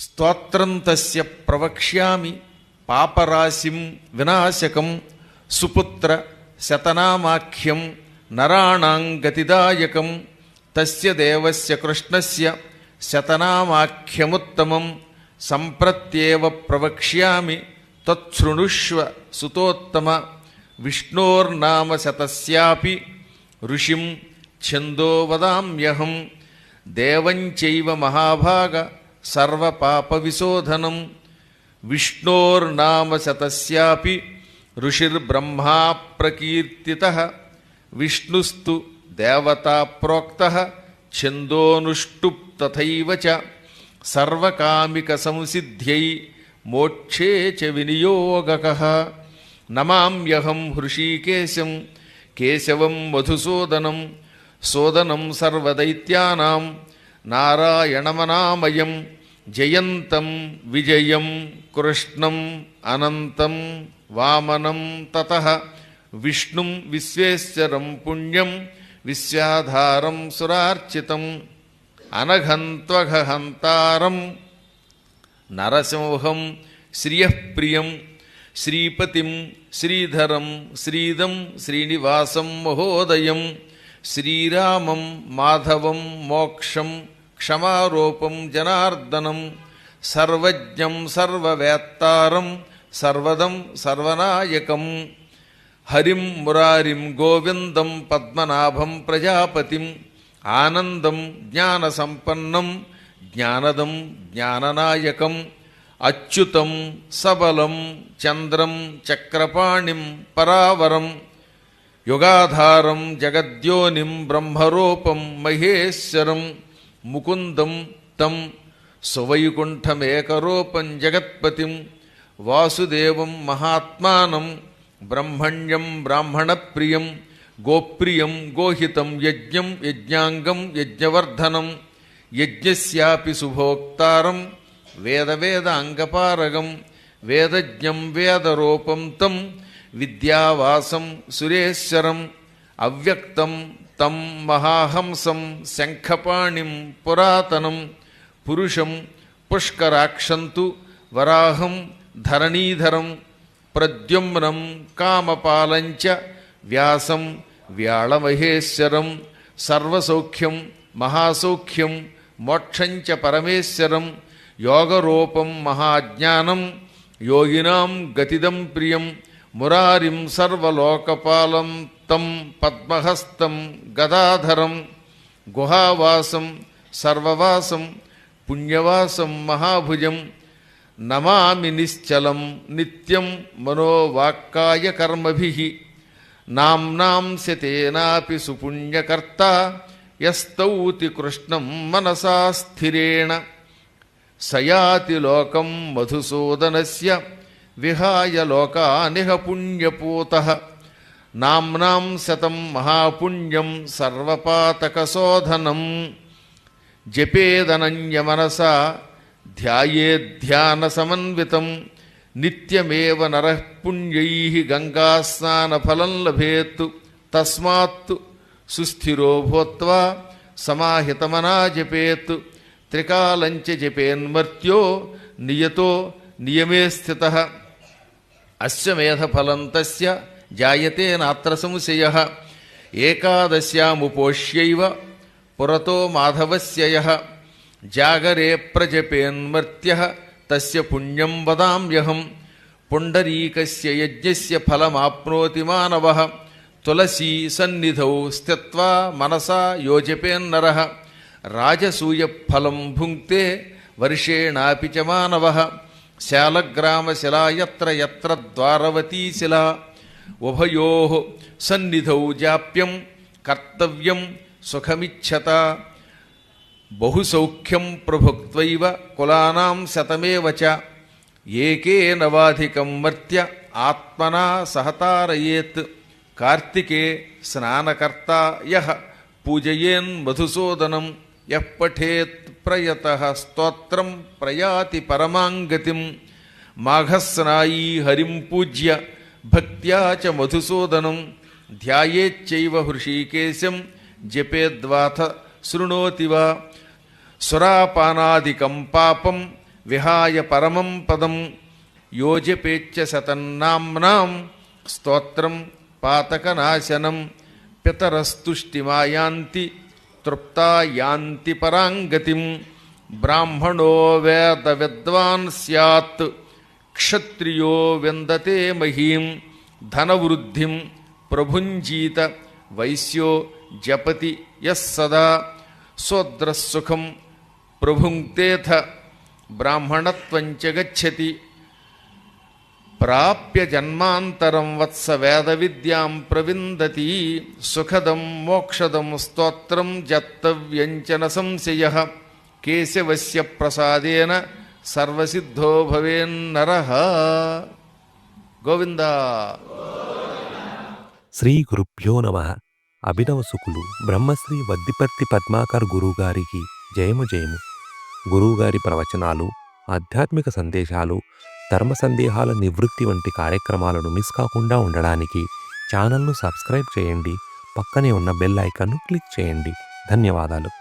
స్తోత్రం తస్య ప్రవక్ష్యామి పాపరాశిం వినాశకం సుపుత్ర శతనామాఖ్యం నరాణాం గతిదాయకం తస్య దేవస్య కృష్ణస్య శతనామాఖ్యముత్తమం సంప్రత్యేవ ప్రవక్ష్యామి తచ్ఛృణుష్వ సుతోత్తమ విష్ణోర్నామ శతస్యాపి ఋషిం ఛందో వదామ్యహం దేవంచైవ మహాభాగ సర్వపాపవిశోధనం విష్ణోర్నామ శతస్యాపి ఋషిర్బ్రహ్మా ప్రకీర్తిత విష్ణుస్తు దేవతా ప్రోక్త ఛందోనుష్టుప్ తథైవ చ సర్వకామిక సంసిద్ధ్యై మోక్షే చ వినియోగక నమామ్యహం హృషీకేశం కేశవం మధుసూదనం సోదనం సర్వదైత్యానాం నారాయణమనామయం జయంతం విజయం కృష్ణం అనంతం వామనం తత విష్ణుం విశ్వేశ్వరం పుణ్యం విశ్వాధారం సురార్చితం అనఘంత్వఘహంతారం నరసింహం శ్రియప్రియం శ్రీపతిం శ్రీధరం శ్రీదం శ్రీనివాసం మహోదయం శ్రీరామం మాధవం మోక్షం క్షమారూపం జనార్దనం సర్వజ్ఞం సర్వవేత్తారం సర్వదం సర్వనాయకం హరిం మురారిం గోవిందం పద్మనాభం ప్రజాపతిం ఆనందం జ్ఞానసంపన్నం జ్ఞానదం జ్ఞాననాయకం అచ్యుతం సబలం చంద్రం చక్రపాణిం పరావరం యుగాధారం జగద్యోనిం బ్రహ్మరూపం మహేశ్వరం ముకుందం తం సువైకుంఠమేకరూపం జగత్పతిం వాసుదేవం మహాత్మానం బ్రహ్మణ్యం బ్రాహ్మణప్రియం గోప్రియం గోహితం యజ్ఞం యజ్ఞాంగం యజ్ఞవర్ధనం యజ్ఞస్యాపి శుభోక్తారం వేదవేద అంగపారగం వేదజ్ఞం వేదరూపం తం విద్యావాసం సురేశ్వరం అవ్యక్తం తం మహాహంసం శంఖపాణిం పురాతనం పురుషం పుష్కరాక్షంతు వరాహం ధరణీధరం ప్రద్యుమ్నం కామపాలంచ వ్యాసం వ్యాళమహేశ్వరం సర్వసౌఖ్యం మహాసౌఖ్యం మోక్షంచ పరమేశ్వరం యోగరూపం మహాజ్ఞానం యోగినాం గతిదం ప్రియం మురారిం సర్వలోకపాలం తం పద్మహస్తం గదాధరం గుహావాసం సర్వవాసం పుణ్యవాసం మహాభుజం నమామి నిశ్చలం నిత్యం మనోవాక్కాయ కర్మభి నామ్నాం సుపుణ్యకర్త యస్తౌతి కృష్ణం మనసా స్థిరేణ సయాతి లోకం మధుసూదనస్య విహాయ లోకానిహ పుణ్యపూత. నామ్నాం శతం మహాపుణ్యం సర్వపాతకశోధనం. జపేదనన్యమనస జపేదనన్యమనసా ధ్యాయేధ్యానసమన్వితం నిత్యమేవ నరః పుణ్యైః గంగాస్నానఫలం లభేత్ తస్మాత్ సుస్థిరో భూత్వా సమాహితమనా జపేత్ త్రికాలంచ జపేన్మర్త్యో నియతో నియమే స్థిత. అస్య మేధఫలం తస్య జాయతే నాత్ర సంశయ ఏకాదశ్యాముపోష్యైవ పురతో మాధవస్య జాగరే ప్రజపేన్మర్త్య. తస్య పుణ్యం వదామ్యహం. పుండరీకస్య యజ్ఞస్య ఫలమాప్నోతి మానవ. తులసీ సన్నిధౌ స్థిత్వా మనసా యోజపేన్నర. రాజసూయ ఫలం భుంక్తే వర్షేణాపి చ మానవ. శాలగ్రామశిలా యత్ర యత్ర ద్వారవతీ శిలా ఉభయో సన్నిధౌ జాప్యం కర్తవ్యం సుఖమిచ్చత. బహుసౌఖ్యం ప్రభుక్త్వైవ కులానాం శతమేవ చ. ఏకేన మర్త్య ఆత్మనా సహతారయేత్. కార్తికే స్నానకర్త యః పూజయేన్ మధుసూదనం. యః పఠేత్ ప్రయత స్తోత్రం ప్రయాతి పరమాంగతిం మాఘస్నాయీ హరిం పూజ్య భక్త్యా చ మధుసూదనం ధ్యాయేచ్చైవ హృషీకేశం జపేద్వాథ శృణోతి వా సురాపానాదికం పాపం విహాయ పరమం పదం యోజపేచ్చ శతన్నాంనాం స్తోత్రం పాతకనాశనం పితరస్తుష్టిమాయాంతి తృప్తా యాంతి పరాంగతిం బ్రాహ్మణో వేద విద్వాన్ సత్ క్షత్రియో విందతే మహీం ధనవృద్ధిం ప్రభుంజీత వైశ్యో జపతి యస్సదా స్వద్రసుఖం ప్రభుంక్తేథ బ్రాహ్మణత్వంచ గచ్చతి ప్రాప్య జన్మాంతరం వత్స వేద విద్యాం ప్రవిందతి. సుఖదం మోక్షదం స్తోత్రం జత్తవ్యంచన సంశయ. కేశవస్య ప్రసాదేన సర్వసిద్ధో భవేన్నర గోవింద. శ్రీ గురుభ్యో నమ. అభినవ సుకులు బ్రహ్మశ్రీ వద్దిపర్తి పద్మాకర్ గురువుగారికి జయము జయము. గురువుగారి ప్రవచనాలు ఆధ్యాత్మిక సందేశాలు ధర్మ సందేహాల నివృత్తి వంటి కార్యక్రమాలను మిస్ కాకుండా ఉండడానికి ఛానల్ను సబ్స్క్రైబ్ చేయండి. పక్కనే ఉన్న బెల్ ఐకాన్ను క్లిక్ చేయండి. ధన్యవాదాలు.